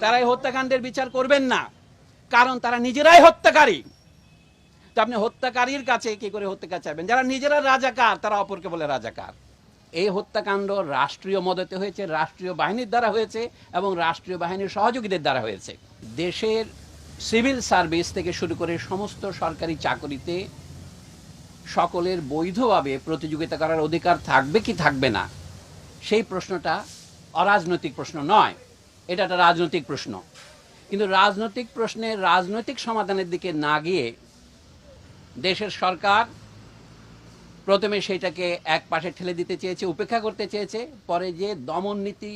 তারা এই হত্যাকাণ্ডের বিচার করবেন না। কারণ তারা নিজেরাই হত্যাকারী। তো আপনি হত্যাকারীর কাছে কি করে হত্যাকার চাইবেন? যারা নিজেরা রাজাকার, তারা অপরকে বলে রাজাকার। এই হত্যাকাণ্ড রাষ্ট্রীয় মদতে হয়েছে, রাষ্ট্রীয় বাহিনীর দ্বারা হয়েছে এবং রাষ্ট্রীয় বাহিনীর সহযোগীদের দ্বারা হয়েছে। দেশের সিভিল সার্ভিস থেকে শুরু করে সমস্ত সরকারি চাকরিতে সকলের বৈধভাবে প্রতিযোগিতা করার অধিকার থাকবে কি থাকবে না? সেই প্রশ্নটা অরাজনৈতিক প্রশ্ন নয়। এটা একটা রাজনৈতিক প্রশ্ন। কিন্তু রাজনৈতিক প্রশ্নে রাজনৈতিক সমাধানের দিকে না গিয়ে দেশের সরকার প্রথমে সেইটাকে এক পাশে ঠেলে দিতে চেয়েছে, উপেক্ষা করতে চেয়েছে, পরে যে দমন নীতি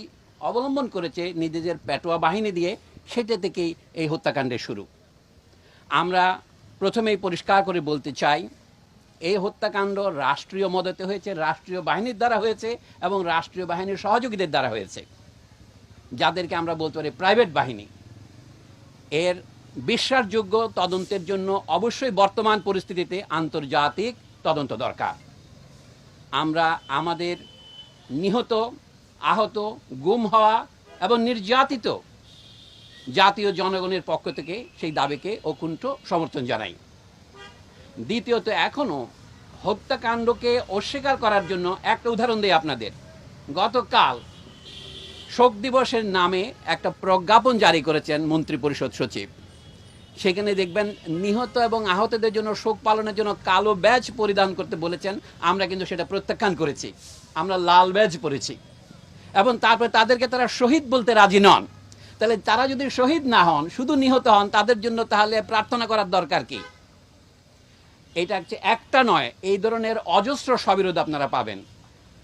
অবলম্বন করেছে নিজেদের পেটোয়া বাহিনী দিয়ে, সেটা থেকেই এই হত্যাকাণ্ডের শুরু। আমরা প্রথমেই পরিষ্কার করে বলতে চাই, এই হত্যাকাণ্ড রাষ্ট্রীয় মদতে হয়েছে, রাষ্ট্রীয় বাহিনীর দ্বারা হয়েছে এবং রাষ্ট্রীয় বাহিনীর সহযোগীদের দ্বারা হয়েছে। যাদেরকে আমরা বলতে পারি প্রাইভেট বাহিনী, এর বিশ্বাসযোগ্য তদন্তের জন্য অবশ্যই বর্তমান পরিস্থিতিতে আন্তর্জাতিক তদন্ত দরকার। আমরা আমাদের নিহত, আহত, গুম হওয়া এবং নির্যাতিত জাতীয় জনগণের পক্ষ থেকে সেই দাবিকে অকুণ্ঠ সমর্থন জানাই। দ্বিতীয়ত এখনও হত্যাকাণ্ডকে অস্বীকার করার জন্য একটা উদাহরণ দিই আপনাদের। গতকাল শোক দিবসের নামে একটা প্রজ্ঞাপন জারি করেছেন মন্ত্রী পরিষদ সচিব। সেখানে দেখবেন নিহত এবং আহতদের জন্য শোক পালনের জন্য কালো ব্যাজ পরিধান করতে বলেছেন। আমরা কিন্তু সেটা প্রত্যাখ্যান করেছি। আমরা লাল ব্যাজ পরেছি। এবং তারপরে তাদেরকে তারা শহীদ বলতে রাজি নন। তাহলে তারা যদি শহীদ না হন, শুধু নিহত হন, তাদের জন্য তাহলে প্রার্থনা করার দরকার কি? এটা হচ্ছে একটা নয়, এই ধরনের অজস্র সবিরোধ আপনারা পাবেন।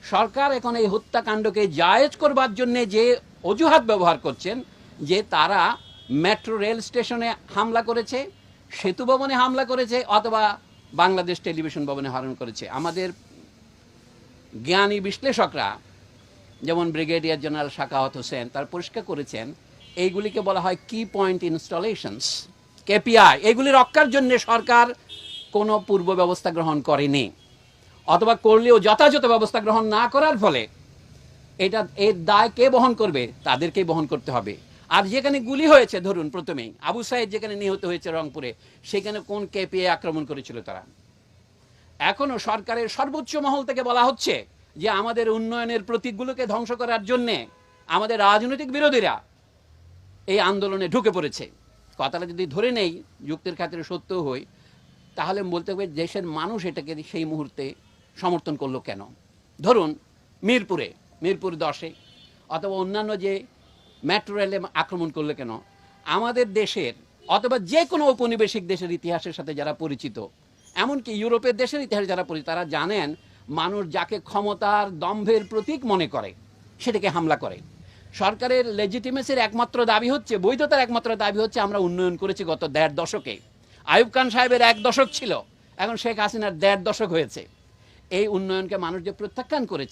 সরকার এখন এই হত্যাকাণ্ডকে জায়েজ করবার জন্য যে অজুহাত ব্যবহার করছেন, যে তারা মেট্রো রেল স্টেশনে হামলা করেছে, সেতু ভবনে হামলা করেছে, অথবা বাংলাদেশ টেলিভিশন ভবনে হারণ করেছে। আমাদের জ্ঞানী বিশ্লেষকরা, যেমন ব্রিগেডিয়ার জেনারেল শাকাওয়াত হোসেন, তার পরিষ্কার করেছেন, এইগুলিকে বলা হয় কি পয়েন্ট ইনস্টলেশনস কেপিআই এগুলি রক্ষার জন্য সরকার কোনো পূর্ব ব্যবস্থা গ্রহণ করেনি। অথবা করলেও যথাযথ ব্যবস্থা গ্রহণ না করার ফলে এটা, এর দায় কে বহন করবে? তাদেরকেই বহন করতে হবে। আর যেখানে গুলি হয়েছে, ধরুন প্রথমেই আবু সাইদ যেখানে নিহত হয়েছে রংপুরে, সেখানে কোন কেপিএ আক্রমণ করেছিল তারা? এখনও সরকারের সর্বোচ্চ মহল থেকে বলা হচ্ছে যে আমাদের উন্নয়নের প্রতীকগুলোকে ধ্বংস করার জন্যে আমাদের রাজনৈতিক বিরোধীরা এই আন্দোলনে ঢুকে পড়েছে। কথাটা যদি ধরে নেই, যুক্তির খাতিরে সত্যও হই, তাহলে বলতে হবে দেশের মানুষ এটাকে সেই মুহূর্তে সমর্থন করল কেন? ধরুন, মিরপুরে, মিরপুর দশে, অথবা অন্যান্য যে মেট্রো রেলে আক্রমণ করল কেন? আমাদের দেশের অথবা যে কোনো ঔপনিবেশিক দেশের ইতিহাসের সাথে যারা পরিচিত, এমনকি ইউরোপের দেশের ইতিহাসে যারা পরিচিত, তারা জানেন মানুষ যাকে ক্ষমতার দম্ভের প্রতীক মনে করে, সেটাকে হামলা করে। সরকারের লেজিটিমেসির একমাত্র দাবি হচ্ছে, বৈধতার একমাত্র দাবি হচ্ছে আমরা উন্নয়ন করেছি গত দেড় দশকে। আয়ুব খান সাহেবের এক দশক ছিল, এখন শেখ হাসিনার দেড় দশক হয়েছে। এই উন্নয়নকে মানুষ যে প্রত্যাখ্যান করেছে